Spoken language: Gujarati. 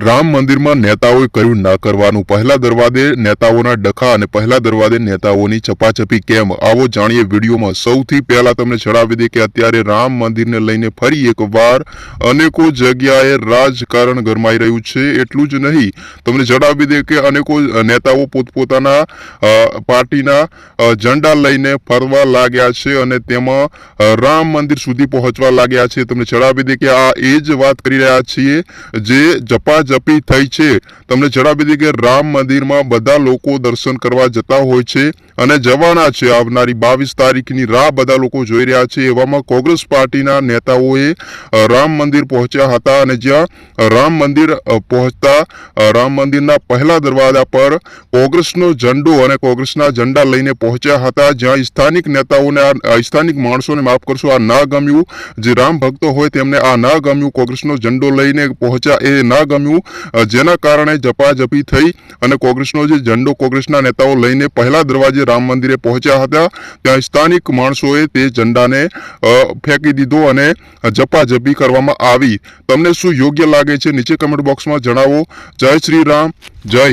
રામ મંદિરમાં નેતાઓએ કર્યું ના કરવાનું. પહેલા દરવાજે નેતાઓના ડખા અને પહેલા દરવાજે નેતાઓની ચપાચપી કેમ? આવો જાણીએ વિડીયોમાં. સૌથી પહેલા તમને જણાવી દઈએ કે અત્યારે રામ મંદિરને લઈને ફરી એકવાર અનેકો જગ્યાએ રાજકારણ ગરમાઈ રહ્યું છે. એટલું જ નહીં, તમને જણાવી દઈએ કે અનેકો નેતાઓ પોતપોતાના પાર્ટીના ઝંડા લઈને ફરવા લાગ્યા છે અને તેમાં રામ મંદિર સુધી પહોંચવા લાગ્યા છે. તમને જણાવી દઈએ કે આ એ જ વાત કરી રહ્યા છીએ જે જપાજપી થઈ છે. તમને જણાવી દઈએ કે રામ મંદિરમાં બધા લોકો દર્શન કરવા જતા હોય છે અને જવાના છે. આવનારી બાવીસ તારીખની રાહ બધા લોકો જોઈ રહ્યા છે. એવામાં કોંગ્રેસ પાર્ટીના નેતાઓએ રામ મંદિર પહોંચ્યા હતા અને જ્યાં રામ મંદિર પહોંચતા રામ મંદિરના પહેલા દરવાજા પર કોંગ્રેસનો ઝંડો અને કોંગ્રેસના ઝંડા લઈને પહોંચ્યા હતા. જ્યાં સ્થાનિક નેતાઓને આ સ્થાનિક માણસોને માફ કરશો, આ ના ગમ્યું જે રામ ભક્તો હોય તેમને આ ના ગમ્યું કોંગ્રેસનો ઝંડો લઈને પહોંચ્યા. એ ના ગમ્યું અ, જેના કારણે જપાજપી થઈ અને કોંગ્રેસનો જે ઝંડો કોંગ્રેસના નેતાઓ લઈને પહેલા દરવાજે રામ મંદિરે પહોંચ્યા હતા ત્યાં સ્થાનિક માણસોએ તે ઝંડાને ફેંકી દીધો અને જપાજપી કરવામાં આવી. તમને શું યોગ્ય લાગે છે? નીચે કમેન્ટ બોક્સમાં જણાવો. જય શ્રી રામ જય